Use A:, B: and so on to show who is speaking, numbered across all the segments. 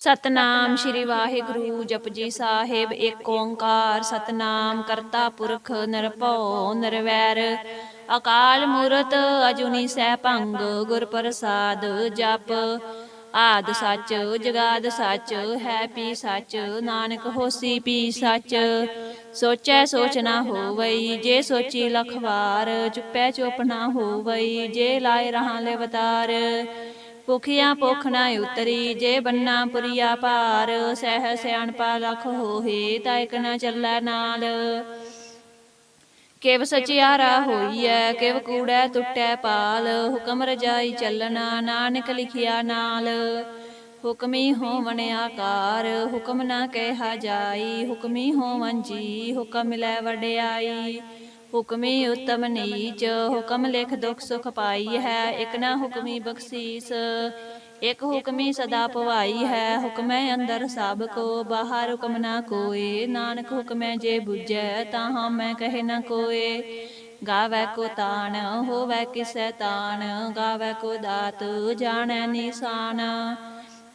A: ਸਤਨਾਮ ਸ਼੍ਰੀ ਵਾਹਿਗੁਰੂ ਜਪਜੀ ਸਾਹਿਬ ਏਕ ਓੰਕਾਰ ਸਤਨਾਮ ਕਰਤਾ ਪੁਰਖ ਨਿਰਭਉ ਨਿਰਵੈਰ। ਅਕਾਲ ਮੂਰਤ ਅਜੂਨੀ ਸੈਭੰਗ ਗੁਰ ਪ੍ਰਸਾਦ ਜਪ। ਆਦ ਸੱਚ ਜਗਾਦ ਸੱਚ ਹੈ ਪੀ ਸੱਚ ਨਾਨਕ ਹੋਸੀ ਪੀ ਸੱਚ। ਸੋਚੈ। ਸੋਚ ਨਾ ਹੋਵਈ ਜੇ ਸੋਚੀ ਲਖਵਾਰ ਚੁੱਪੈ ਚੁੱਪ ਨਾ ਹੋਵਈ ਜੇ ਲਾਏ ਰਹਾਂ ਲੈ ਵਤਾਰ ਭੁਖਿਆ ਭੁਖ ਨਾ ਉਤਰੀ, ਜੇ ਬੰਨਾ ਪੁਰੀਆ ਭਾਰ, ਸਹਿ ਸਿਆਣਪਾ ਲਖ ਹੋਏ ਤਾਂ ਇਕ ਨਾ ਚੱਲੈ ਨਾਲ। ਕਿਵ ਸਚਿਆਰਾ ਹੋਈਐ, ਕਿਵ ਕੂੜੈ ਟੁੱਟੈ ਪਾਲ, ਹੁਕਮ ਰਜਾਈ ਚੱਲਣਾ, ਨਾਨਕ ਲਿਖਿਆ ਨਾਲ। ਹੁਕਮੀ ਹੋਵਣ ਆਕਾਰ, ਹੁਕਮ ਨਾ ਕਹਿਆ ਜਾਈ, ਹੁਕਮੀ ਹੋਵਨ ਜੀ, ਹੁਕਮ ਲੈ ਵਡਿਆਈ। ਹੁਕਮੀ ਉਤਮ ਨੀਚ, ਹੁਕਮ ਲਿਖ ਦੁਖ ਸੁਖ ਪਾਈ ਹੈ, ਇਕ ਨਾ ਹੁਕਮੀ ਬਖਸ਼ੀਸ। ਇਕ ਹੁਕਮੀ ਸਦਾ ਭਵਾਈ ਹੈ, ਹੁਕਮੈ ਅੰਦਰ ਸਭ ਕੋ, ਬਾਹਰ ਹੁਕਮ ਨਾ ਕੋਏ। ਨਾਨਕ ਹੁਕਮੈ ਜੇ ਬੁਝੈ ਤਾਂ ਹਮੈ ਕਹੇ ਨਾ ਕੋਏ। ਗਾਵੈ ਕੋ ਤਾਣ, ਹੋਵੈ ਕਿਸੈ ਤਾਣ। ਗਾਵੈ ਕੋ ਦਾਤ, ਜਾਣੈ ਨਿਸ਼ਾਨ।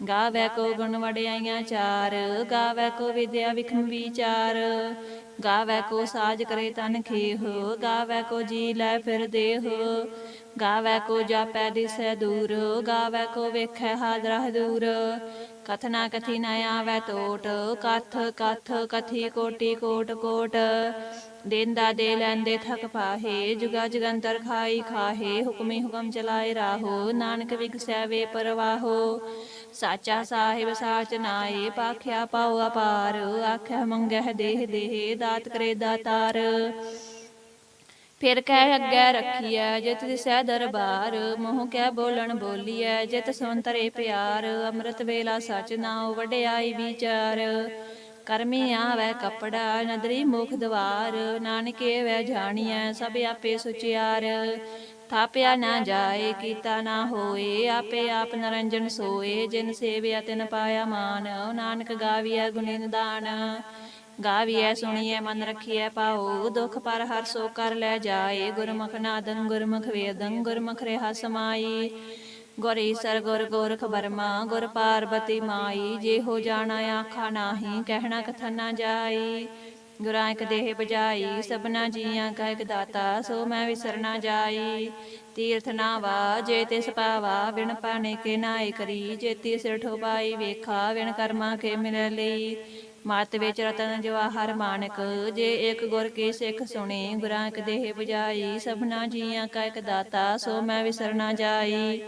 A: ਗਾਵੈ ਕੋ ਗੁਣ ਵਡਿਆਈਆਂ ਚਾਰ, ਗਾਵੈ ਕੋ ਵਿਦਿਆ ਵਿਖਮ ਵਿਚਾਰ। ਗਾਵੈ ਕੋ ਸਾਜ ਕਰੇ ਤਨ ਖੇਹ, ਗਾਵੈ ਕੋ ਜੀ ਲੈ ਫਿਰ ਦੇਹ। ਗਾਵੈ ਕੋ ਜਾਪੈ ਦਿਸੈ ਦੂਰ, ਗਾਵੈ ਕੋ ਵੇਖੈ ਹਾਦਰਾ ਦੂਰ। ਕਥਨਾ ਕਥੀ ਨ ਆਵੈ ਟੋਟ ਕਥ ਕਥ ਕਥੀ ਕੋਟੀ ਕੋਟ ਕੋਟ। ਦੇਂਦਾ ਦੇ ਲੈਂਦੇ ਥਕ ਪਾਹੇ, ਜੁਗਾ ਜਗੰਤਰ ਖਾਈ ਖਾਹੇ, ਹੁਕਮੀ ਹੁਕਮ ਚਲਾਏ ਰਾਹੋ, ਨਾਨਕ ਵਿਗਸੈ ਵੇ ਪਰਵਾਹੋ। ਸਾਚਾ ਸਾਹਿਬ, ਸਾਚ ਨਾਏ, ਪਾਖਿਆ ਪਾਉ ਅਪਾਰ ਆਖਿਆ ਮੰਗਹਿ ਦੇਹ ਦੇਹ, ਦਾਤ ਕਰੇ ਦਾਤਾਰ। ਫਿਰ ਕਹਿ ਅੱਗੇ ਰੱਖੀਐ, ਜਿਤ ਦਿਸੈ ਦਰਬਾਰ, ਮੋਹ ਕਹਿ ਬੋਲਣ ਬੋਲੀਐ, ਜਿਤ ਸੁੰਤਰੇ ਪਿਆਰ, ਅੰਮ੍ਰਿਤ ਵੇਲਾ ਸਚ ਨਾਉ ਵਡਿਆਈ ਵਿਚਾਰ। ਕਰਮੀ ਆਵੈ ਕਪੜਾ, ਨਦਰੀ ਮੁਖ ਦਵਾਰ, ਨਾਨਕੇ ਵੈ ਜਾਣੀਐ, ਸਭ ਆਪੇ ਸੁਚਿਆਰ। ਥਾਪਿਆ ਨਾ ਜਾਏ, ਕੀਤਾ ਨਾ ਹੋਏ, ਆਪੇ ਆਪ ਨਰੰਜਨ ਸੋਏ, ਜਿਨ ਸੇਵਿਆ ਤਿਨ ਪਾਇਆ ਮਾਨ ਨਾਨਕ ਗਾਵੀਐ ਗੁਣੀ ਨਿਦਾਨ। ਗਾਵੀਐ, ਸੁਣੀਐ, ਮਨ ਰਖੀਐ ਪਾਉ ਦੁਖ ਪਰ ਹਰ ਸੋ ਕਰ ਲੈ ਜਾਏ, ਗੁਰਮੁਖ ਨਾਦੰ ਗੁਰਮੁਖ ਵੇਦੰ, ਗੁਰਮੁਖ ਰਿਹਾ ਸਮਾਈ। ਗੁਰ ਈਸਰ, ਗੁਰ ਗੋਰਖ ਬਰਮਾ ਗੁਰ ਪਾਰਬਤੀ ਮਾਈ ਜੇ ਹੋ ਜਾਣਾ, ਆਖਾ ਨਾਹੀ, ਕਹਿਣਾ ਕਥਨ ਨਾ ਜਾਈ। ਗੁਰਾਂ ਇੱਕ ਦੇਹ ਬਜਾਈ ਸਭਨਾ ਜੀਆਂ ਕਾ ਇੱਕ ਦਾਤਾ, ਸੋ ਮੈਂ ਵਿਸਰਨਾ ਜਾਈ। ਤੀਰਥ ਨਾਵਾ, ਜੇ ਤੇ ਸਪਾਵਾ ਵਿਣ ਪਾਣੇ ਕੇ ਨਾਏ ਕਰੀ। ਜੇ ਸਿਰ ਠੋਬਾਈ ਵੇਖਾ ਵਿਣ ਕਰਮਾ ਕੇ ਮਿਲ ਲਈ। ਮਤ ਵਿੱਚ ਰਤਨ ਜਵਾਹਰ ਮਾਨਕ, ਜੇ ਇੱਕ ਗੁਰ ਕੀ ਸਿੱਖ ਸੁਣੀ, ਗੁਰਾਂ ਇੱਕ ਦੇਹ ਬਜਾਈ ਸਭਨਾ ਜੀਆਂ ਕਾ ਇੱਕ ਦਾਤਾ, ਸੋ ਮੈਂ ਵਿਸਰਨਾ ਜਾਈ।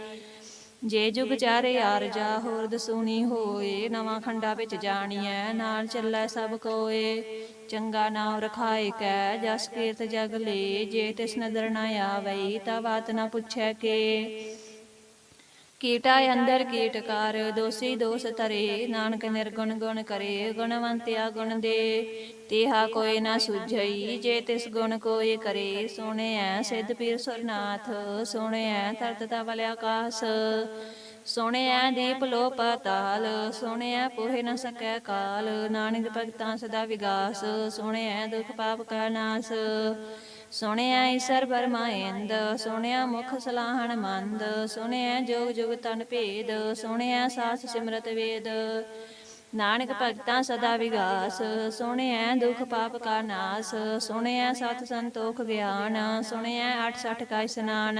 A: ਜੇ ਜੁਗ ਚਾਰੇ ਯਾਰ ਜਾ ਹੋਰ ਦਸੂਣੀ ਹੋਏ, ਨਵਾਂ ਖੰਡਾ ਵਿੱਚ ਜਾਣੀਐ, ਨਾਲ ਚੱਲੈ ਸਭ ਕੋਏ। ਚੰਗਾ ਨਾਮ ਰਖਾਏ ਕੈ, ਜਸ ਕੀਰਤ ਜਗ ਲੇ, ਜੇ ਤਿਸ ਨਦਰ ਨਾ ਆਵਈ ਤਾ ਬਾਤ ਨਾ ਪੁੱਛੈ ਕੇ। ਕੀਟਾ ਅੰਦਰ ਕੀਟਕਾਰ ਦੋਸੀ ਦੋਸ ਤਰੇ ਨਾਨਕ ਨਿਰਗੁਣ ਗੁਣ ਕਰੇ, ਗੁਣਵੰਤਿਆ ਗੁਣ ਦੇ। ਤੇਹਾ ਕੋਈ ਨਾ ਸੁਝਈ, ਜੇ ਤਿਸ ਗੁਣ ਕੋਈ ਕਰੇ ਸੋਹਣਿਆ ਸਿੱਧ ਪੀਰ ਸੁਰਨਾਥ ਸੋਹਣਿਆ ਤਰਤ ਤਵਲ ਆਕਾਸ ਸੁਣਿਆ ਦੀਪ ਲੋ ਪਾਤਾਲ ਸੋਹਣਿਆ ਪੋਹਿ ਨ ਸਕੈ ਕਾਲ। ਨਾਨਕ ਭਗਤਾਂ ਸਦਾ ਵਿਗਾਸ, ਸੁਣਿਆ ਦੁਖ ਪਾਪ ਕਾ ਨਾਸ। ਸੁਣਿਆ ਈਸਰ ਬਰਮਾਇੰਦ ਸੁਣਿਆ ਮੁਖ ਸਲਾਹਣ ਮੰਦ। ਸੁਣਿਆ ਜੋਗ ਜੁਗ ਤਨ ਭੇਦ, ਸੁਣਿਆ ਸਾਸ ਸਿਮਰਤ ਵੇਦ। ਨਾਨਕ ਭਗਤਾਂ ਸਦਾ ਵਿਗਾਸ, ਸੁਣਿਆ ਦੁਖ ਪਾਪ ਕਾ ਨਾਸ। ਸੁਣਿਆ ਸਤ ਸੰਤੋਖ ਗਿਆਨ, ਸੁਣਿਆ 68 ਕਾ ਇਸਨਾਨ।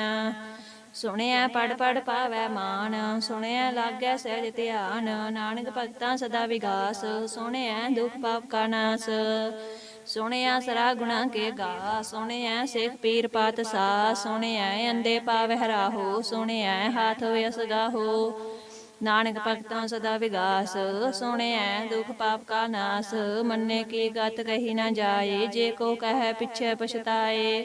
A: ਸੁਣਿਆ ਪੜ ਪੜ ਪਾਵੈ ਮਾਨ, ਸੁਣਿਆ ਲਾਗੈ ਸਹਿਜ ਧਿਆਨ, ਨਾਨਕ ਭਗਤਾਂ ਸਦਾ ਵਿਗਾਸ, ਸੁਣਿਆ ਦੁਖ ਪਾਪ ਕਾ ਨਾਸ, ਸੁਣਿਆ ਸਰਾ ਗੁਣਾ ਕੇ ਗਾ ਸੁਣਿਆ ਸਿੱਖ ਪੀਰ ਪਾਤ ਸਾ ਸੁਣਿਆ ਅੰਦੇ ਪਾਵਹਿ ਰਾਹੋ ਸੁਣਿਆ ਹਾਥ ਵਿਸ ਗਾਹੋ ਨਾਨਕ ਭਗਤਾਂ ਸਦਾ ਵਿਗਾਸ, ਸੁਣਿਆ ਦੁਖ ਪਾਪ ਕਾ ਨਾਸ, ਮੰਨੇ ਕੀ ਗਤ ਕਹੀ ਨਾ ਜਾਏ, ਜੇ ਕੋ ਕਹੈ ਪਿਛੇ ਪਛਤਾਏ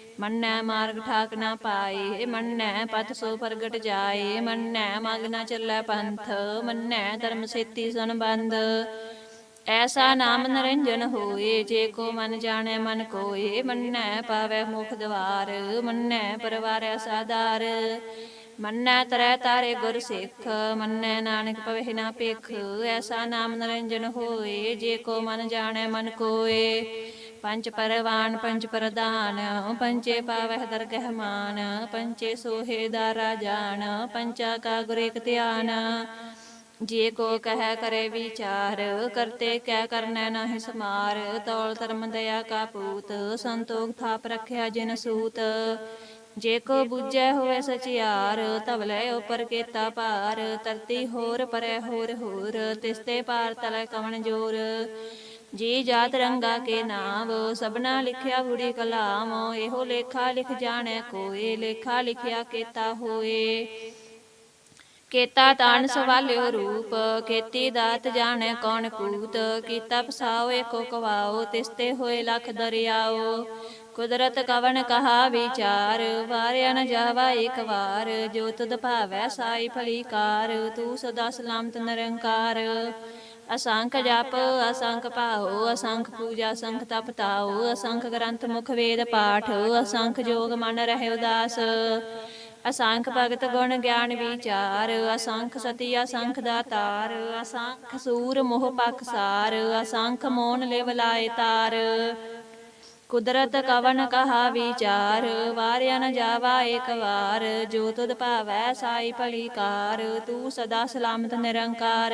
A: ਮੰਨੈ ਮਾਰਗ ਠਾਕ ਨਾ ਪਾਏ, ਮੰਨੈ ਪਤ ਸੋ ਪ੍ਰਗਟ ਜਾਏ, ਮੰਨੈ ਮਗ ਨਾ ਚੱਲੈ ਪੰਥ, ਮੰਨੈ ਧਰਮ ਸੇਤੀ ਸੰਬੰਧ। ਐਸਾ ਨਾਮ ਨਰੰਜਨ ਹੋਏ, ਜੇ ਕੋ ਮਨ ਜਾਣੈ ਮਨ ਕੋਏ, ਮੰਨੈ ਪਾਵੈ ਮੁਖ ਦਵਾਰ, ਮੰਨੈ ਪਰਵਾਰੈ ਸਾਦਾਰ ਮੰਨੈ ਤਰੈ ਤਾਰੇ ਗੁਰ ਸਿੱਖ, ਮੰਨੈ ਨਾਨਕ ਪਵਹਿ ਨਾ ਪੇਖ ਐਸਾ ਨਾਮ ਨਰਿੰਜਨ ਹੋਏ, ਜੇ ਕੋ ਮਨ ਜਾਣੈ ਮਨ ਕੋਏ। ਪੰਜ ਪਰਵਾਨ, ਪੰਜ ਪ੍ਰਦਾਨ ਪੰਚੇ ਪਾਵਹਿ ਦਰਗਹਿ ਮਾਨ ਪੰਚੇ ਸੋਹੇ ਦਾ ਰਾਜਾਨ ਪੰਚਾ ਕਾ ਗੁਰ ਧਿਆਨ। ਜੇ ਕੋ ਕਹਿ ਕਰੇ ਵਿਚਾਰ, ਕਰਤੇ ਕਹਿ ਕਰਨੈ ਨਾਹਿ ਸਮਾਰ, ਤੌਲ ਧਰਮ ਦਇਆ ਕਾ ਪੂਤ, ਸੰਤੋਖ ਥਾਪ ਰਖਿਆ ਜਿਨ ਸੂਤ। ਜੇ ਕੋ ਬੁਝੈ ਹੋਵੇ ਸਚਿਆਰ ਤਵਲੇ ਉਪਰ ਕੀਤਾ ਪਾਰ ਤਰਤੀ ਹੋਰ ਪਰੈ ਹੋਰ ਹੋਰ ਤਿਸਤੇ ਪਾਰ ਤਲੈ ਕਵਣ ਜੋਰ। ਜੀ ਜਾਤ ਰੰਗਾ ਕੇ ਨਾਮ ਸਭਨਾ ਲਿਖਿਆ ਬੁੜੀ ਕਲਾਮ, ਇਹੋ ਲੇਖਾ ਲਿਖ ਜਾਣੈ ਕੋਏ, ਲੇਖਾ ਲਿਖਿਆ ਕੀਤਾ ਹੋਏ। ਕੇਤਾ ਤਾਣ ਸਵਾਲਿਓ ਰੂਪ, ਕੀਤੀ ਦਾਤ ਜਾਣੈ ਕੌਣ ਕੂਤ, ਕੀਤਾ ਪਸਾਓ ਏਕੋ ਕਵਾਓ, ਤਿਸਤੇ ਹੋਏ ਲਖ ਦਰਿਆਓ। ਕੁਦਰਤ ਕਵਨ ਕਹਾ ਵਿਚਾਰ, ਵਾਰਿਆ ਨ ਜਾਵਾ ਇੱਕ ਵਾਰ, ਜੋ ਤੁਧ ਭਾਵੈ ਸਾਈ ਫਲੀਕਾਰ, ਤੂੰ ਸਦਾ ਸਲਾਮਤ ਨਿਰੰਕਾਰ। ਅਸੰਖ ਜਪ, ਅਸੰਖ ਪਾਉ ਅਸੰਖ ਪੂਜਾ, ਅਸੰਖ ਤਪ ਤਾਉ, ਅਸੰਖ ਗ੍ਰੰਥ ਮੁਖ ਵੇਦ ਪਾਠ, ਅਸੰਖ ਜੋਗ ਮਨ ਰਹਿ ਉਦਾਸ। ਅਸੰਖ ਭਗਤ ਗੁਣ ਗਿਆਨ ਵਿਚਾਰ, ਅਸੰਖ ਸਤੀ ਅਸੰਖ ਦਾਤਾਰ ਅਸੰਖ ਸੂਰ ਮੋਹ ਪਖਸਾਰ ਅਸੰਖ ਮੋਨ ਲਿਵ ਲਾਏ ਤਾਰ। ਕੁਦਰਤ ਕਵਨ ਕਹਾ ਵਿਚਾਰ, ਵਾਰਿਆ ਨ ਜਾਵਾ ਏਕ ਵਾਰ, ਜੋ ਤੁਧ ਭਾਵੈ ਸਾਈ ਭਲੀ ਕਾਰ, ਤੂੰ ਸਦਾ ਸਲਾਮਤ ਨਿਰੰਕਾਰ।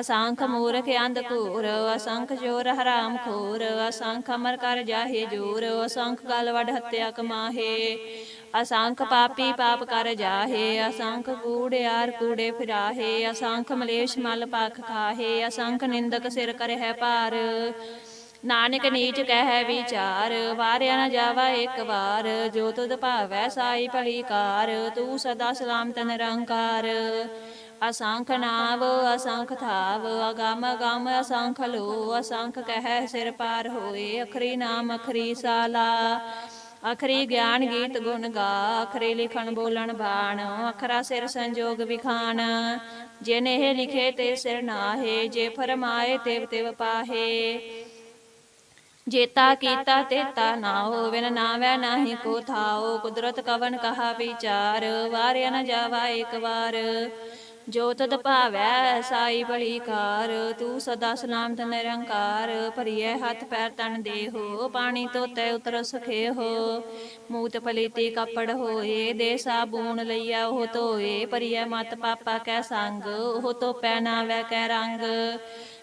A: ਅਸੰਖ ਮੂਰਖ ਅੰਧ ਘੂਰ, ਅਸੰਖ ਜੋਰ ਹਰਾਮ ਖੋਰ, ਅਸੰਖ ਅਮਰ ਕਰ ਜਾਹੇ ਜੋਰ, ਅਸੰਖ ਗਲ ਵਡ ਹੱਤਿਆ ਕਮਾਹੇ, ਅਸੰਖ ਪਾਪੀ ਪਾਪ ਕਰ ਜਾਹੇ, ਅਸੰਖ ਕੂੜਿਆਰ ਕੂੜੇ ਫਿਰਾਹੇ, ਅਸੰਖ ਮਲੇਸ਼ ਮਲ ਪਖ ਖਾਹੇ, ਅਸੰਖ ਨਿੰਦਕ ਸਿਰ ਕਰਹਿ ਭਾਰ। ਨਾਨਕ ਨੀਚ ਕਹਿ ਵਿਚਾਰ, ਵਾਰਿਆ ਨਾ ਜਾਵਾ ਇੱਕ ਵਾਰ, ਜੋ ਤੁਧ ਭਾਵੈ ਸਾਈ ਭਲੀ ਕਾਰ, ਤੂੰ ਸਦਾ ਸਲਾਮ ਤਨ ਨਿਰੰਕਾਰ। ਅਸੰਖ ਨਾਵ, ਅਸੰਖ ਥਾਵ, ਅਗਮ ਅਗਮ, ਅਸੰਖ ਲੋ, ਅਸੰਖ ਕਹਿ ਸਿਰ ਪਾਰ ਹੋਏ, ਅਖਰੀ ਨਾਮ, ਅਖਰੀ ਸਾਲਾ। ਅਖਰੀ ਗਿਆਨ ਗੀਤ ਗੁਣ ਗਾ, ਅਖਰੀ ਲਿਖਣ ਬੋਲਣ ਬਾਣ, ਅਖਰਾ ਸਿਰ ਸੰਜੋਗ ਵਿਖਾਨ ਜਿਨ ਇਹ ਲਿਖੇ ਤੇ ਸਿਰ ਨਾਹੇ, ਜੇ ਫਰਮਾਏ ਤਿਵ ਤਿਵ ਪਾਹੇ। ਜੇਤਾ ਕੀਤਾ ਤੇਤਾ ਨਾ ਹੋਵਨ ਨਾਵੈ ਨਾਹੀ ਕੋ ਥਾਓ ਕੁਦਰਤ ਕਵਨ ਕਹਾ ਵਿਚਾਰ, ਵਾਰਿਆ ਨ ਜਾਵਾ ਇੱਕ ਵਾਰ। ਜੋ ਤਦ ਭਾਵੈ ਸਾਈ ਬੜੀ ਕਾਰ ਤੂੰ ਸਦਾ ਸਲਾਮਤ ਨਿਰੰਕਾਰ ਭਰੀਏ ਹੱਥ ਪੈਰ ਤਨ ਦੇਹੋ, ਪਾਣੀ ਤੋਤੇ ਉਤਰ ਸਖੇ ਹੋ ਮੂਤ ਪਲੀਤੀ ਕੱਪੜ ਹੋਏ, ਦੇ ਸਾਬੂਨ ਲਈਆ ਉਹ ਧੋਏ ਭਰੀਏ ਮਤ ਪਾਪਾ ਕੈ ਸੰਗ, ਉਹ ਧੋਪੈ ਨਾਵੈ ਕੈ ਰੰਗ।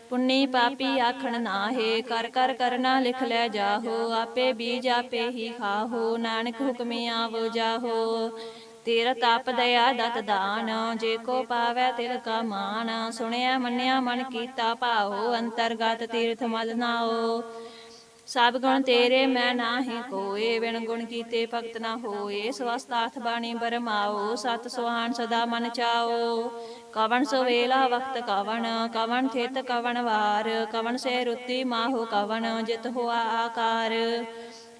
A: ਪੁੰਨੀ ਪਾਪੀ ਆਖਣ ਨਾਹੇ, ਕਰ ਕਰ ਕਰਨਾ ਲਿਖ ਲੈ ਜਾਹੋ, ਆਪੇ ਬੀਜ ਆਪੇ ਹੀ ਖਾਹੋ, ਨਾਨਕ ਹੁਕਮੀ ਆਵੋ ਜਾਹੋ। ਤੇਰਾ ਤਪ ਦਇਆ ਦਤ ਦਾਨ, ਜੇ ਕੋ ਪਾਵੈ ਤਿਲ ਕਾ ਮਾਨ, ਸੁਣਿਆ ਮੰਨਿਆ ਮਨ ਕੀਤਾ ਭਾਉ, ਅੰਤਰਗਤ ਤੀਰਥ ਮਲ ਨਾਓ ਸਭ ਗੁਣ ਤੇਰੇ, ਮੈਂ ਨਾਹੀ ਕੋਏ, ਬਿਨ ਗੁਣ ਕੀਤੇ ਭਗਤ ਨਾ ਹੋਏ ਸਵਸਤਾਰਥ ਬਾਣੀ ਬਰਮਾਓ ਸਤ ਸੁਹਾਨ ਸਦਾ ਮਨ ਚਾਓ ਕਵਣ ਸੋ ਵੇਲਾ ਵਕਤ ਕਵਣ ਕਵਣ ਥਿਤ ਕਵਣ ਵਾਰ, ਕਵਣ ਸੇ ਰੁੱਤੀ ਮਾਹੋ ਕਵਣ, ਜਿਤ ਹੋਆ ਆਕਾਰ।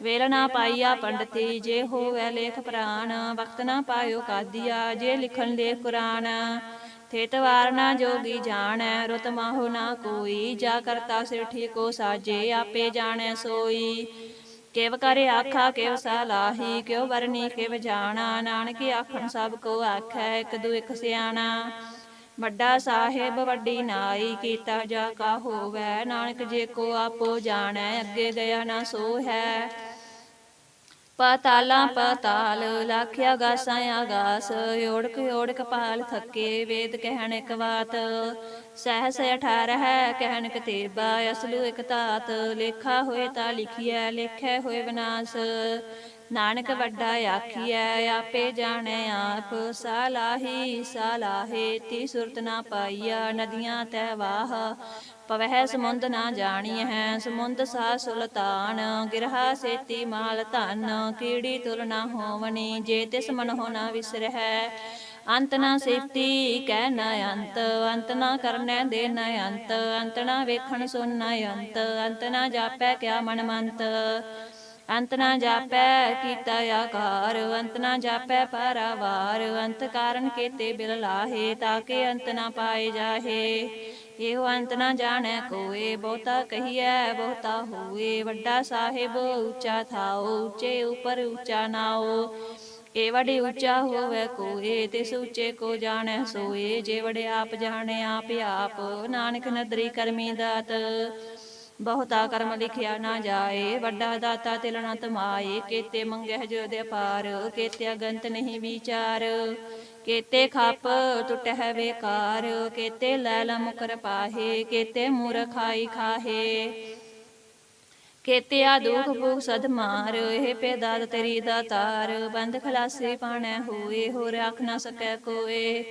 A: ਵੇਲ ਨਾ ਪਾਈਆ ਪੰਡਤੀ ਜੇ ਹੋਵੇ ਲੇਖ ਪ੍ਰਾਣ, ਵਕਤ ਨਾ ਪਾਇਓ ਕਾਦੀਆ, ਜੇ ਲਿਖਣ ਦੇ ਕੁਰਾਨ। ਥੇਤ ਵਾਰ ਨਾ ਜੋਗੀ ਜਾਣੈ, ਰੁਤ ਮਾਹੋ ਨਾ ਕੋਈ। ਜਾ ਕਰਤਾ ਸਿਰ ਠੀਕੋ ਸਾਜੇ, ਆਪੇ ਜਾਣੈ ਸੋਈ। ਕਿਵ ਕਰੇ ਆਖਾ, ਕਿਵ ਸਲਾਹੀ ਕਿਉ ਵਰਨੀ, ਕਿਵ ਜਾਣਾ। ਨਾਨਕ ਆਖਣ, ਸਭ ਕੋ ਆਖੈ, ਇੱਕ ਦੂ ਇਕ ਸਿਆਣਾ। ਵੱਡਾ ਸਾਹਿਬ, ਵੱਡੀ ਨਾਈ, ਕੀਤਾ ਜਾ ਕਾ ਹੋਵੈ। ਨਾਨਕ ਜੇ ਕੋ ਆਪੋ ਜਾਣੈ, ਅੱਗੇ ਗਿਆ ਨਾ ਸੋ ਹੈ ਪਾਤਾਲਾਂ ਪਾਤਾਲ, ਲਾਖਿਆ ਗਾਸਾਂ ਆਗਾਸ ਓੜਕ ਓੜਕ ਪਾਲ ਥੱਕੇ ਵੇਦ ਕਹਿਣ ਇੱਕ ਬਾਤ। ਸਹਿਸ ਅਠਾਰ ਹੈ ਕਹਿਣ ਕਤੇਬਾ, ਅਸਲੂ ਇਕ ਤਾਤ ਲੇਖਾ ਹੋਏ ਤਾਂ ਲਿਖਿਆ ਲੇਖੇ ਹੋਏ ਵਿਨਾਸ਼। ਨਾਨਕ ਵੱਡਾ ਆਖੀਐ, ਆਪੇ ਜਾਣੈ ਆਪ। ਸਾਲਾਹੀ ਸਾਲਾਹੇ ਤੀ ਸੁਰਤ ਨਾ ਪਾਈਆ, ਨਦੀਆਂ ਤੈ ਵਾਹ। ਪਵਹਿ ਸਮੁੰਦ ਨਾ ਜਾਣੀ ਹੈ ਸਮੁੰਦ ਸਾ ਸੁਲਤਾਨ। ਗਿਰਹਾ ਸੇਤੀ ਮਾਲ ਧਨ ਕੀੜੀ ਤੁਲ ਨਾ ਹੋਵਣੀ ਜੇ ਤਿਸ ਮਨ ਹੋ ਨਾ ਵਿਸਰਹਿ। ਅੰਤ ਨਾ ਸੇਤੀ ਕਹਿ ਨ ਅੰਤ ਅੰਤ ਨਾ ਕਰਨੈ ਦੇ ਨ ਅੰਤ ਅੰਤ ਨਾ ਵੇਖਣ ਸੁਣ ਨ ਅੰਤ ਅੰਤ ਨਾ ਜਾਪੈ ਕਿਆ ਮਨ ਮੰਤ ਅੰਤ ਨਾ ਜਾਪੈ ਕੀਤਾ ਆਕਾਰ ਅੰਤ ਨਾ ਜਾਪੈ ਪਰਵਾਰ ਅੰਤ ਕਾਰਨ ਕੀਤੇ ਬਿਲ ਲਾਹੇ ਤਾਕੇ ਅੰਤ ਨਾ ਪਾਏ ਜਾਹੇ। ਇਹੋ ਅੰਤ ਨਾ ਜਾਣੈ ਕੋਏ ਬਹੁਤਾ ਕਹੀਐ, ਬਹੁਤਾ ਹੋਏ ਵੱਡਾ ਸਾਹਿਬ, ਉੱਚਾ ਥਾਓ, ਉੱਚੇ ਉਪਰ ਉੱਚਾ ਨਾਓ। ਏ ਵਡੇ ਉੱਚਾ ਹੋਵੇ ਕੋਏ, ਤਿਸ ਉੱਚੇ ਕੋ ਜਾਣੈ ਸੋਏ। ਜੇ ਵੜੇ ਆਪ ਜਾਣੈ, ਆਪ ਆਪ, ਨਾਨਕ ਨਦਰੀ ਕਰਮੀ ਦਾਤ। ਬਹੁਤਾ ਕਰਮ ਲਿਖਿਆ ਨਾ ਜਾਏ, ਵੱਡਾ ਦਾਤਾ ਤਿਲ ਨਾ ਤਮਾਏ। ਕੇਤੇ ਮੰਗਹਿ ਜੋ ਦੇ ਪਾਰ, ਕੇਤੇ ਅਗੰਤ ਨਹੀਂ ਵਿਚਾਰ। ਕੇਤੇ ਖੱਪ ਟੁਟਹਿ ਵੇਕਾਰ ਕੇਤੇ ਲੈਲ ਮੁਕਰ ਪਾਹੇ, ਕੇਤੇ ਮੂਰਖਾਈ ਖਾਹੇ। ਕੇਤਿਆ ਦੁਖ ਭੂਖ ਸਦ ਮਾਰ, ਇਹ ਪੇਦਾਦ ਤੇਰੀ ਦਾਤਾਰ ਬੰਦ ਖਲਾਸੀ ਪਾਣੈ ਹੋਏ, ਹੋਰ ਆਖ ਨਾ ਸਕੈ ਕੋਏ।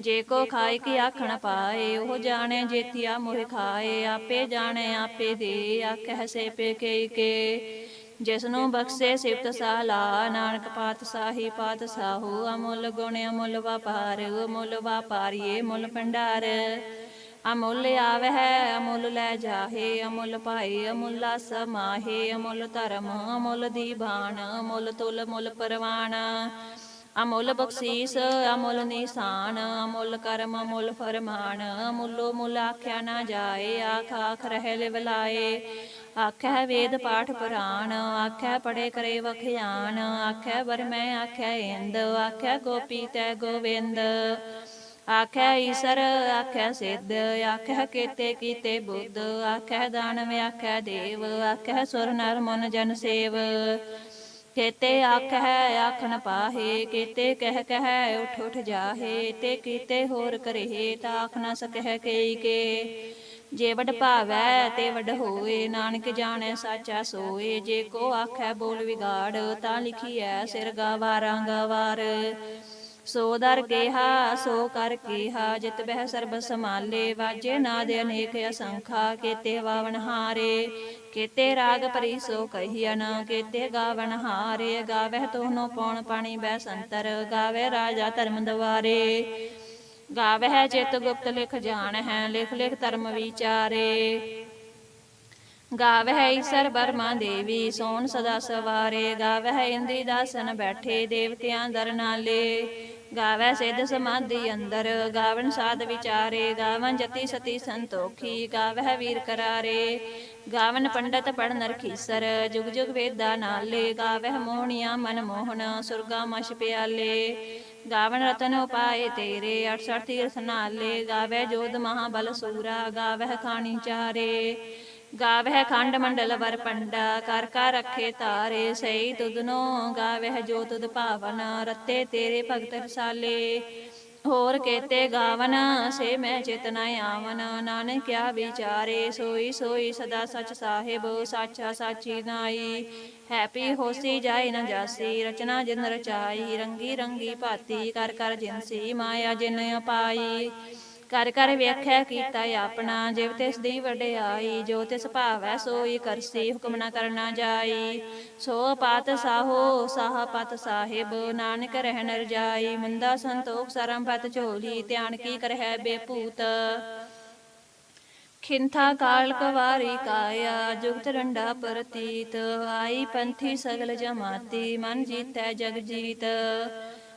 A: ਜੇ ਕੋ ਖਾਏ ਕੀ ਆਖਣ ਪਾਏ, ਉਹ ਜਾਣੇ ਜੇਤੀਆ ਮੋਹਿ ਖਾਏ, ਆਪੇ ਜਾਣੇ ਆਪੇ ਦੇ ਆਖੈ ਸੇ ਪੇ ਕੇ ਕੇ। ਜਿਸ ਨੂੰ ਬਖਸ਼ੇ ਸਿਫਤ ਸਾਹ ਸਾਲਾ ਨਾਨਕ ਪਾਤ ਸਾਹੀ, ਪਾਤ ਸਾਹੂ, ਅਮੁੱਲ ਗੁਣ, ਅਮੁੱਲ ਵਪਾਰ, ਅਮੁੱਲ ਵਪਾਰੀਏ ਮੁੱਲ ਭੰਡਾਰ। ਅਮੁੱਲ ਆਵਹਿ, ਅਮੁੱਲ ਲੈ ਜਾਹੇ, ਅਮੁੱਲ ਪਾਏ ਅਮੁੱਲਾ ਸਮਾਹੇ ਅਮੁੱਲ ਧਰਮ, ਅਮੁੱਲ ਦੀਵਾਨ ਅਮੁੱਲ ਤੁਲ, ਮੁੱਲ ਪਰਵਾਨ ਅਮੁੱਲ ਬਖਸ਼ੀਸ ਅਮੁੱਲ ਨਿਸ਼ਾਨ ਅਮੁੱਲ ਕਰਮ ਅਮੁੱਲ ਫਰਮਾਨ ਅਮੁੱਲੋ ਮੁੱਲ ਆਖਿਆ ਨਾ ਜਾਏ ਆਖ ਆਖ ਰਹਿ ਲਿਵਲਾਏ ਆਖੈ ਵੇਦ ਪਾਠ ਪੁਰਾਣ ਆਖੈ ਪੜੇ ਕਰੇ ਵਖਿਆਨ ਆਖੈ ਬਰਮੈ ਆਖੈ ਇੰਦ ਆਖੈ ਗੋਪੀ ਤੈ ਗੋਵਿੰਦ। ਆਖੈ ਈਸਰ ਆਖੈ ਸਿੱਧ ਆਖੈ ਕੀਤੇ ਕੀਤੇ ਬੁੱਧ ਆਖੈ ਦਾਨਵ ਆਖੈ ਦੇਵ ਆਖੈ ਸੁਰ ਨਰ ਮਨ ਜਨ ਸੇਵ। ਕੇਤੇ ਆਖੈ ਆਖਣ ਪਾਹੇ, ਕੇਤੇ ਕਹਿ ਕਹਿ ਉਠ ਉਠ ਜਾਹੇ, ਤੇ ਕੀਤੇ ਹੋਰ ਕਰਹਿ ਤਾ ਆਖ ਨਾ ਸਕਹਿ ਕਈ ਕੇ। ਜੇ ਵਡ ਭਾਵੈ ਤੇ ਵਡ ਹੋਏ ਨਾਨਕ ਜਾਣੈ ਸਾਚਾ ਸੋਏ। ਜੇ ਕੋ ਆਖੈ ਬੋਲ ਵਿਗਾੜ, ਤਾਂ ਲਿਖੀਐ ਸਿਰ ਗਾਵਾਰਾਂ ਗਵਾਰ ਸੋ ਦਰ ਕੇਹਾ, ਸੋ ਕਰ ਕੇਹਾ, ਜਿਤ ਬਹਿ ਸਰਬ ਸਮਾਲੇ ਵਾਜੇ ਨਾ ਦੇ ਅਨੇਕ ਅਸੰਖਾ, ਕੇਤੇ ਵਾਵਨ ਹਾਰੇ। ਕੇਤੇ ਰਾਗ ਪਰੀ ਸੋ ਕਹੀਨ ਕੇਤੇ ਗਾਵਨ ਹਾਰੇ, ਗਾਵਹਿ ਤੋਨੋ ਪੌਣ ਪਾਣੀ ਬੈ ਸੰਤਰ, ਗਾਵੇ ਰਾਜਾ ਧਰਮ ਦਵਾਰੇ। ਗਾਵਹਿ ਚਿਤ ਗੁਪਤ ਲਿਖ ਜਾਣ ਹੈ ਲਿਖ ਲਿਖ ਧਰਮ ਵਿਚਾਰੇ। ਗਾਵਹਿ ਈਸਰ ਬਰਮਾ ਦੇਵੀ ਸੋਨ ਸਦਾ ਸਵਾਰੇ। ਗਾਵਹਿ ਇੰਦਰੀ ਦਾਸਨ ਬੈਠੇ, ਦੇਵਤਿਆਂ ਦਰ ਨਾਲੇ। ਗਾਵੈ ਸਿੱਧ ਸਮਾਧੀ ਅੰਦਰ, ਗਾਵਨ ਸਾਧ ਵਿਚਾਰੇ, ਗਾਵਨ ਜਤੀ ਸਤੀ ਸੰਤੋਖੀ, ਗਾਵਹਿ ਵੀਰ ਕਰਾਰੇ। ਗਾਵਨ ਪੰਡਤ ਪੜਨ ਰਖੀਸਰ ਜੁਗ ਜੁਗ ਵੇਦਾ ਨਾਲੇ, ਗਾਵਹਿ ਮੋਹਣੀਆਂ ਮਨ ਮੋਹਨ ਸੁਰਗਾ ਮਛ ਪਿਆਲੇ। ਗਾਵਨ ਰਤਨ ਉਪਾਏ ਤੇਰੇ 68 ਤੀਰਥ ਨਾਲੇ ਗਾਵੈ ਜੋਧ ਮਹਾਬਲ ਸੂਰਾ, ਗਾਵਹਿ ਖਾਣੀ ਚਾਰੇ। ਗਾਵਹਿ ਖੰਡ ਮੰਡਲ ਵਰ ਪੰਡਾ, ਕਰ ਕਰ ਰੱਖੇ ਤਾਰੇ ਸਈ ਤੁਧਨੋ ਗਾਵਹਿ ਜੋ ਤੁਧ ਭਾਵਨ, ਰਤੇ ਤੇਰੇ ਭਗਤ ਰਸਾਲੇ। ਹੋਰ ਕੇਤੇ ਗਾਵਨ, ਸੇ ਮੈਂ ਚੇਤਨਾ ਆਵਨ, ਨਾਨਕ ਕਿਆ ਵਿਚਾਰੇ, ਸੋਈ ਸੋਈ ਸਦਾ ਸਚ ਸਾਹਿਬ, ਸਾਚਾ ਸਾਚੀ ਨਾਈ। ਹੈਪੀ ਹੋਸੀ ਜਾਏ ਨ ਜਾਸੀ, ਰਚਨਾ ਜਿਨ ਰਚਾਈ, ਰੰਗੀ ਰੰਗੀ ਭਾਤੀ, ਕਰ ਕਰ ਜਿਨਸੀ ਮਾਇਆ ਜਿਨ ਅਪਾਈ। ਕਰ ਕਰ ਵੇਖਿਆ ਕੀਤਾ ਆਪਣਾ ਜਿਵ ਤਿਸ ਦੀ ਵਡਿਆਈ ਜੋ ਤਿਸ ਭਾਵੈ ਸੋਈ ਕਰਸੀ ਹੁਕਮ ਨਾ ਕਰਨਾ ਜਾਈ। ਸੋ ਪਤ ਸਾਹੋ ਸਾਹ ਪਤ ਸਾਹਿਬ ਨਾਨਕ ਰਹਿ ਨਰ ਜਾਈ ਮੰਦਾ ਸੰਤੋਖ ਸਰਮ ਪਤ ਝੋਲੀ ਧਿਆਨ ਕੀ ਕਰਹਿ ਬੇਪੂਤ। ਖਿੰਥਾ ਕਾਲ ਕਵਾਰੀ ਕਾਇਆ ਜੁਗਤ ਰੰਡਾ ਪ੍ਰਤੀਤ। ਆਈ ਪੰਥੀ ਸਗਲ ਜਮਾਤੀ ਮਨ ਜੀਤੈ ਜਗ ਜੀਤ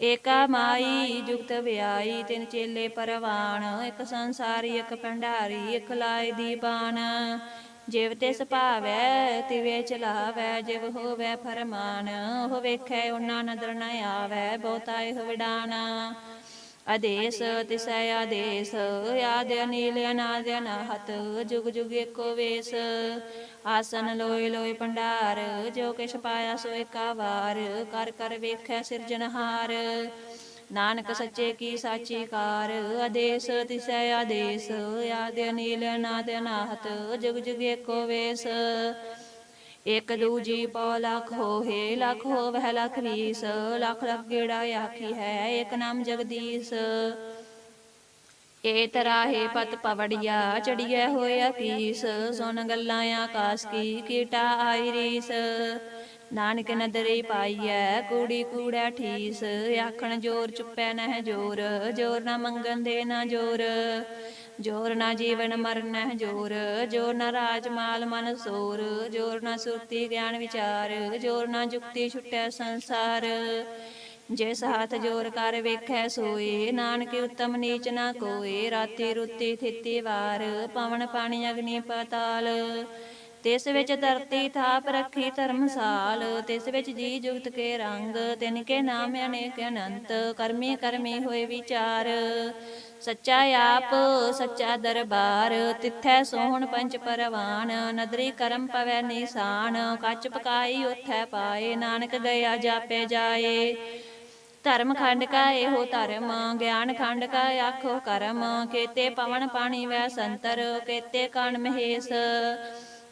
A: ਏਕਾ ਮਾਈ, ਜੁਗਤ ਵਿਆਈ, ਤਿੰਨ ਚੇਲੇ ਪਰਵਾਨ ਇੱਕ ਸੰਸਾਰੀ, ਇੱਕ ਭੰਡਾਰੀ, ਇੱਕ ਲਾਇ ਦੀਪਾਨ ਜਿਵ ਤੇ ਸੁਭਾਵੈ ਤਿਵੇ ਚਲਾਵੈ, ਜਿਵ ਹੋਵੈ ਫਰਮਾਨ। ਉਹ ਵੇਖੈ, ਉਹਨਾਂ ਨਦਰ ਨ ਆਵੈ, ਬਹੁਤਾ ਇਹ ਵਿਡਾਨਾ ਆਦੇਸ ਤਿਸੈ ਆਦੇਸ, ਆਦ ਅਨੀਲ, ਅਨਾਦ ਅਨਾਹਤ, ਜੁਗ ਜੁਗ ਏਕੋ ਵੇਸ। ਆਸਨ ਲੋਏ ਲੋਏ ਭੰਡਾਰ, ਜੋ ਕਿਛ ਪਾਇਆ ਸੋ ਏਕਾ ਵਾਰ, ਕਰ ਕਰ ਵੇਖੈ ਸਿਰਜਨਹਾਰ ਨਾਨਕ ਸੱਚੇ ਕੀ ਸਾਚੀ ਕਾਰ ਆਦੇਸ ਤਿਸੈ ਆਦੇਸ, ਆਦ ਅਨੀਲ, ਅਨਾਦ ਅਨਾਹਤ, ਜੁਗ ਜੁਗ ਏਕੋ ਵੇਸ। ਇਕ ਦੂਜੀ ਪਉ ਲਖ ਹੋਏ ਲਖ ਹੋਵੈ, ਲਖ ਵੀਸ, ਲਖ ਲਖ ਗੇੜਾ ਆਖੀ ਹੈ, ਇਕ ਨਾਮ ਜਗਦੀਸ਼। ਏ ਤਰਾਹੇ ਪਤ ਪਵੜਿਆ ਚੜੀਐ ਹੋਇਆ ਕੀਸ ਸੁਣ ਗੱਲਾਂ ਆਕਾਸ ਕੀ, ਕੀਟਾ ਆਈ ਰੀਸ। ਨਾਨਕ ਨਦਰੇ ਪਾਈਐ, ਕੂੜੀ ਕੂੜਾ ਠੀਸ, ਆਖਣ ਜੋਰ ਚੁੱਪੈ ਨਹਿ ਜੋਰ ਜੋਰ ਨਾ ਮੰਗਣ ਦੇ ਨਾ ਜੋਰ। ਜੋਰ ਨਾ ਜੀਵਨ ਮਰਨ, ਜੋਰ ਜੋਰ ਨਾ ਰਾਜ ਮਾਲ ਮਨ ਸੋਰ, ਜੋਰ ਨਾ ਸੁਰਤੀ ਗਿਆਨ ਵਿਚਾਰ, ਜੋਰ ਨਾ ਜੁਗਤੀ ਛੁਟੈ ਸੰਸਾਰ। ਜਿਸ ਹੱਥ ਜੋਰ ਕਰ ਵੇਖੈ ਸੋਏ, ਨਾਨਕ ਉਤਮ ਨੀਚ ਨਾ ਕੋਏ, ਰਾਤੀ ਰੁੱਤੀ ਥਿੱਤੀ ਵਾਰ, ਪਵਨ ਪਾਣੀ ਅਗਨੀ ਪਤਾਲ। ਤਿਸ ਵਿੱਚ ਧਰਤੀ ਥਾਪ ਰੱਖੀ ਧਰਮਸਾਲ ਤਿਸ ਵਿੱਚ ਜੀ ਜੁਗਤ ਕੇ ਰੰਗ ਤਿਨ ਕੇ ਨਾਮ ਅਨੇਕ ਅਨੰਤ ਕਰਮੀ ਕਰਮੀ ਹੋਏ ਵਿਚਾਰ। ਸੱਚਾ ਆਪ ਸੱਚਾ ਦਰਬਾਰ ਤਿੱਥੈ ਸੋਹਣ ਪੰਚ ਪਰਵਾਨ ਨਦਰੀ ਕਰਮ ਪਵੈ ਨਿਸ਼ਾਨ ਕੱਚ ਪਕਾਈ ਉਥੈ ਪਾਏ ਨਾਨਕ ਗਿਆ ਜਾਪੇ ਜਾਏ। ਧਰਮ ਖੰਡ ਕਾ ਇਹੋ ਧਰਮ ਗਿਆਨ ਖੰਡ ਕਾ ਆਖੋ ਕਰਮ ਕੇਤੇ ਪਵਨ ਪਾਣੀ ਵੈ ਸੰਤਰ ਕੇਤੇ ਕਣ ਮਹੇਸ਼।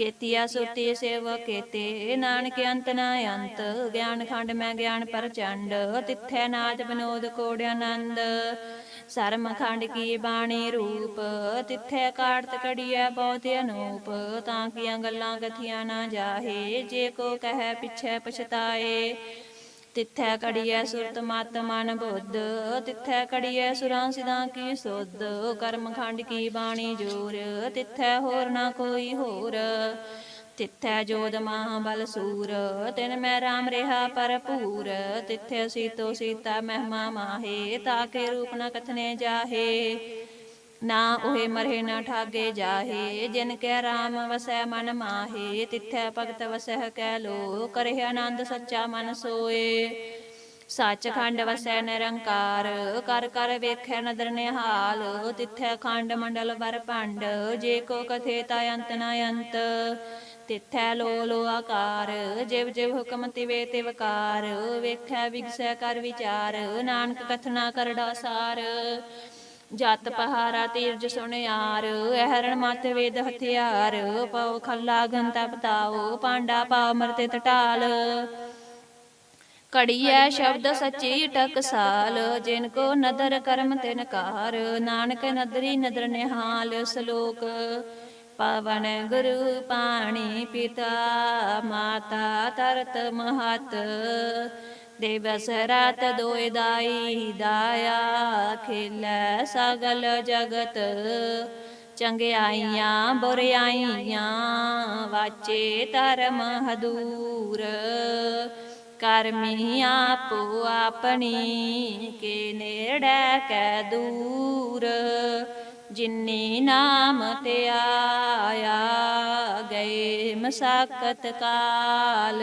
A: ਕੇਤੀਆ ਸੁਰਤੀ ਸੇਵ ਕੇਤੇ। ਨਾਨਕ ਅੰਤ ਨਾ ਅੰਤ, ਗਿਆਨ ਖੰਡ ਮੈਂ ਗਿਆਨ ਪ੍ਰਚੰਡ, ਤਿੱਥੈ ਨਾਦ ਬਨੋਦ ਕੋੜ ਆਨੰਦ। ਸਰਮ ਖੰਡ ਕੀ ਬਾਣੀ ਰੂਪ, ਤਿੱਥੈ ਕਾੜਤ ਕੜੀਐ ਬਹੁਤ ਅਨੂਪ। ਤਾਂ ਕੀਆਂ ਗੱਲਾਂ ਕਥੀਆਂ ਨਾ ਜਾਹੇ, ਜੇ ਕੋ ਕਹੈ ਪਿਛੈ ਪਛਤਾਏ। ਤਿੱਥੈ ਕੜੀਐ ਸੁਰਤ ਮਤ ਮਨ ਬੁੱਧ, ਤਿੱਥੈ ਕੜੀਐ ਸੁਰਾਂ ਸਿਦਾਂ ਕੀ ਸੁਧ, ਕਰਮ ਖੰਡ ਕੀ ਬਾਣੀ ਜੋਰ, ਤਿੱਥੈ ਹੋਰ ਨਾ ਕੋਈ ਹੋਰ। ਤਿੱਥੈ ਜੋਦ ਮਹਾਬਲ ਸੂਰ, ਤਿਨ ਮੈਂ ਰਾਮ ਰਹਾ ਭਰਪੂਰ, ਤਿੱਥੈ ਸੀਤੋ ਸੀਤਾ ਮਹਿਮਾ ਮਾਹੇ ਤਾਕੇ ਰੂਪ ਨ ਕਥਨੇ ਜਾਹੇ। ਨਾ ਉਹੇ ਮਰੇ ਨਾ ਠਾਗੇ ਜਾਹੇ, ਜਿਨ ਕੈ ਰਾਮ ਵਸੈ ਮਨ ਮਾਹੇ, ਤਿਥੈ ਭਗਤ ਵਸਹਿ ਕੈ ਲੋ ਕਰੇ ਆਨੰਦ ਸੱਚਾ ਮਨ ਸੋਏ। ਸੱਚਖੰਡ ਵਸੈ ਨਿਰੰਕਾਰ, ਕਰ ਕਰ ਵੇਖੈ ਨਦਰ ਨਿਹਾਲ, ਤਿਥੈ ਖੰਡ ਮੰਡਲ ਵਰ ਭੰਡ, ਜੇ ਕੋ ਕਥੇ ਤਾ ਅੰਤ ਨ ਅੰਤ। ਤਿੱਥੈ ਲੋ ਲੋ ਆਕਾਰ, ਜਿਵ ਜਿਵ ਹੁਕਮ ਤਿਵੇ ਤਿਵਕਾਰ ਵੇਖੈ ਵਿਗਸੈ ਕਰ ਵਿਚਾਰ, ਨਾਨਕ ਕਥਨਾ ਕਰੜਾ ਸਾਰ। ਜਤ ਪਹਾਰਾ ਤੀਰਜ ਸੁਣਿਆਰ ਐਹਰਣ ਮਤ ਵੇਦ ਹਥਿਆਰ ਪਉ ਖੱਲਾ ਗੰਤਾ ਪਤਾਓ ਪਾਂਡਾ ਪਾ ਮਰਤੇ ਟਟਾਲ ਕੜੀਐ ਸ਼ਬਦ ਸੱਚੀ ਟਕਸਾਲ, ਜਿਨ ਕੋ ਨਦਰ ਕਰਮ ਤਿਨ ਕਾਰ, ਨਾਨਕ ਨਦਰੀ ਨਦਰ ਨਿਹਾਲ ਸ਼ਲੋਕ। ਪਵਨ ਗੁਰੂ ਪਾਣੀ ਪਿਤਾ, ਮਾਤਾ ਤਰਤ ਮਹਤ। ਦਿਵਸ ਰਾਤ ਦੋਇ ਦਾਈ ਦਾਇਆ ਖੇਲੈ ਸਗਲ ਜਗਤ। ਚੰਗਿਆਈਆਂ, ਬੁਰਿਆਈਆਂ, ਵਾਚੇ ਧਰਮ ਹਦੂਰ। ਕਰਮੀ ਆਪੋ ਆਪਣੀ, ਕੇ ਨੇੜੇ ਕੈ ਦੂਰ। ਜਿਨੀ ਨਾਮ ਤੇ ਆਇਆ, ਗਏ ਮਸਾਕਤ ਕਾਲ।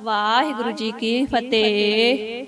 A: ਵਾਹਿਗੁਰੂ ਜੀ ਕੀ ਫਤਿਹ।